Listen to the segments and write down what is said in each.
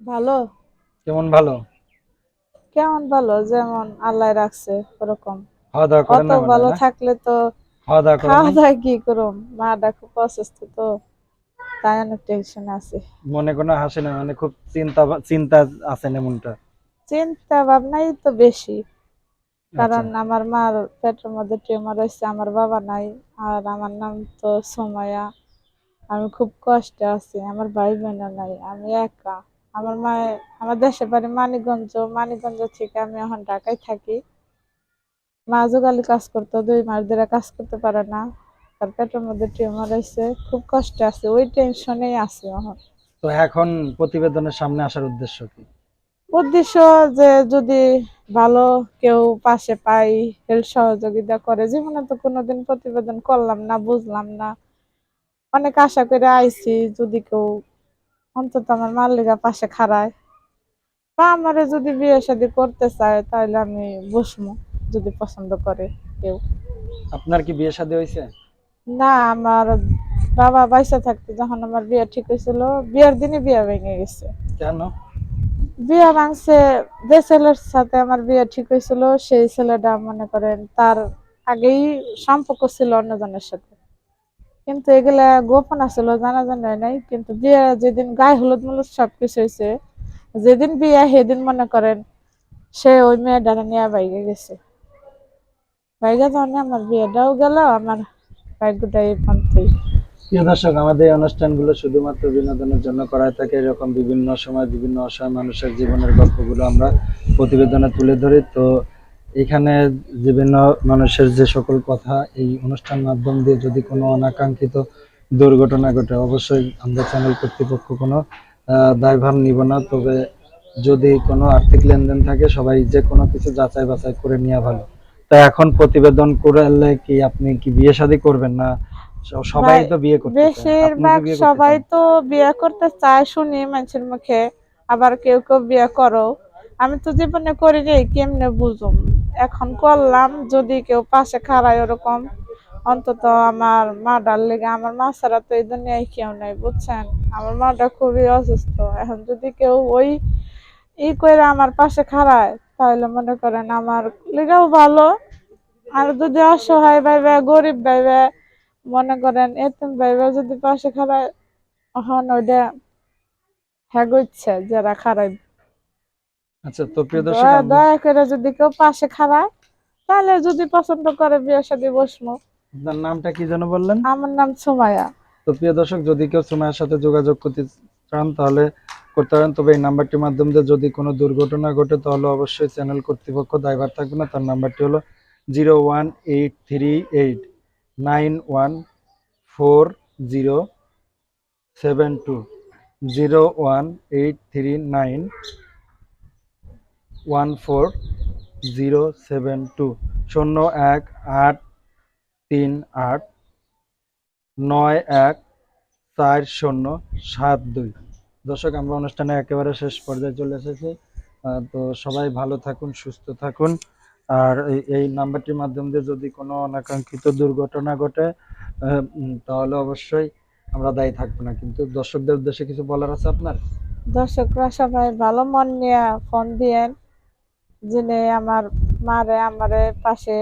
ভালো? কেমন ভালো? কেমন ভালো? যেমন আল্লাহ রাখছে ওরকম। খাওয়া দাওয়া করেন অত না ভালো থাকলে তো খাওয়া দাওয়া করেন খাওয়া দাওয়া কি করুম? মাটা খুব অসুস্থ তো তাই অনেক টেনশন আছে। মনে কোনো হাসি না মানে খুব চিন্তা চিন্তা আছে না মনটা? চিন্তা ভাবনাই তো বেশি। কারণ আচ্ছা, আমার মার পেটের মধ্যে টিউমার হয়েছে আমার বাবা নাই আর আমার নাম তো সোমায়া। আমি খুব কষ্টে আছি আমার ভাই বোনও নাই আমি একা। আমার মায়ের আমার দেশের বাড়ি মানিকগঞ্জ মানিকগঞ্জ থেকে আমি এখন ঢাকায় থাকি। মা যোগালি কাজ করতো দুই মাস ধরে কাজ করতে পারে না। তার পেটের মধ্যে টিউমার হয়েছে খুব কষ্টে আছে ওই টেনশনেই আছে এখন। তো এখন প্রতিবেদনের সামনে আসার উদ্দেশ্য কি? উদ্দেশ্য যে যদি ভালো কেউ পাশে পাই হেল্প সহযোগিতা করে জীবনে তো কোনোদিন প্রতিবেদন করলাম না বুঝলাম না। অনেক আশা করে আইছি যদি কেউ অন্তত আমার মালিকা পাশে খাড়ায়। বা আমারে যদি বিয়ে শাদী করতে চায় তাহলে আমি বসবো যদি পছন্দ করে কেউ। আপনার কি বিয়ে শাদী হয়েছে না আমার বাবা বাইসা থাকতে যখন আমার বিয়ে ঠিক হয়েছিল বিয়ের দিনই বিয়ে ভেঙে গেছে। কেন? বিয়ে ভাঙছে যে ছেলের সাথে আমার বিয়ে ঠিক হয়েছিল সেই ছেলেটা মনে করেন তার আগেই সম্পর্ক ছিল অন্যজনের সাথে। কিন্তু এগুলা গোপন আছিল জানা জানা নাই। কিন্তু বিয়ে যেদিন গায়ে হলুদ মলুদ সবকিছু হয়েছে যেদিন বিয়ে সেদিন মনে করেন সে ওই মেয়েটারে নিয়ে বাইকে গেছে। বাইকে যখন আমার বিয়েটাও গেল, আমার এই পন্থেই প্রিয় দর্শক, আমাদের অনুষ্ঠানগুলো শুধুমাত্র বিনোদনের জন্য করা থাকে, এরকম বিভিন্ন সময় বিভিন্ন অসহায় মানুষের জীবনের গল্পগুলো আমরা প্রতিবেদনে তুলে ধরি। তো এখানে বিভিন্ন মানুষের যে সকল কথা এই অনুষ্ঠান মাধ্যম দিয়ে যদি কোনো অনাকাঙ্ক্ষিত দুর্ঘটনা ঘটে অবশ্যই আমরা চ্যানেল কর্তৃপক্ষ কোনো দায়ভার নিব না। তবে যদি কোনো আর্থিক লেনদেন থাকে সবাই যে কোনো কিছু যাচাই বাছাই করে নেওয়া ভালো। তা এখন প্রতিবেদন করলে কি আপনি কি বিয়ে শাদী করবেন না? সবাই তো বিয়ে করতে বেশিরভাগ সবাই তো বিয়ে করতে চায় শুনি মানুষের মুখে। আবার কেউ কেউ বিয়ে করো আমি তো জীবনে করি রে কেমনে বুঝুম? এখন করলাম, যদি কেউ পাশে খাড়ায় ওরকম। অন্তত আমার মা ডাল লেগে, আমার মা ছাড়া তো এই দুনিয়ায় কেউ নাই, বুঝছেন? আমার মাটা খুবই অসুস্থ। এখন যদি কেউ ওই ই করে আমার পাশে খাড়ায়, তাহলে মনে করেন আমার লেগেও ভালো। আর যদি অসহায় ভাইবে, গরিব ভাইবে, মনে করেন এতিম ভাইবে যদি পাশে খাড়ায়, এখন ওইটা হ্যাগচ্ছে যারা খাড়াই আচ্ছা তো প্রিয় দর্শক দয়া করে যদি কেউ পাশে খাড়ায় তাহলে যদি পছন্দ করে বিয়ে শাদী বসবো। আপনার নামটা কি যেন বললেন? আমার নাম সুমাইয়া। তো প্রিয় দর্শক যদি কেউ সময়ের সাথে যোগাযোগ করতে চান তাহলে করতে পারেন। তবে এই নাম্বারটির মাধ্যমে যদি কোনো দুর্ঘটনা ঘটে তাহলে অবশ্যই চ্যানেল কর্তৃপক্ষ দায়ভার থাকবে না। তার নাম্বারটি হলো zero one eight three eight nine one four zero seven two. Zero one eight three nine one four zero seven two শূন্য এক আট তিন আট নয় এক চার শূন্য সাত দুই দর্শক, আমরা অনুষ্ঠানে একেবারে শেষ পর্যায়ে চলে এসেছি। তো সবাই ভালো থাকুন, সুস্থ থাকুন। আর এই নাম্বারটির মাধ্যম দিয়ে যদি কোনো অনাকাঙ্ক্ষিত দুর্ঘটনা ঘটে তাহলে অবশ্যই আমরা দায়ী থাকব না। কিন্তু দর্শকদের উদ্দেশ্যে কিছু বলার আছে আপনার? দর্শকরা সবাই ভালো মন নিয়ে ফোন দিয়েন। যিনি আমার মারে, আমারে পাশে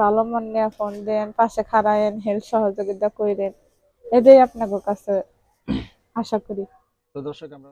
ভালো মন নিয়ে ফোন দেন, পাশে খাড়ায়েন হেল সহযোগিতা করেন এটাই আপনাদের কাছে আশা করি। তো দর্শক, আমরা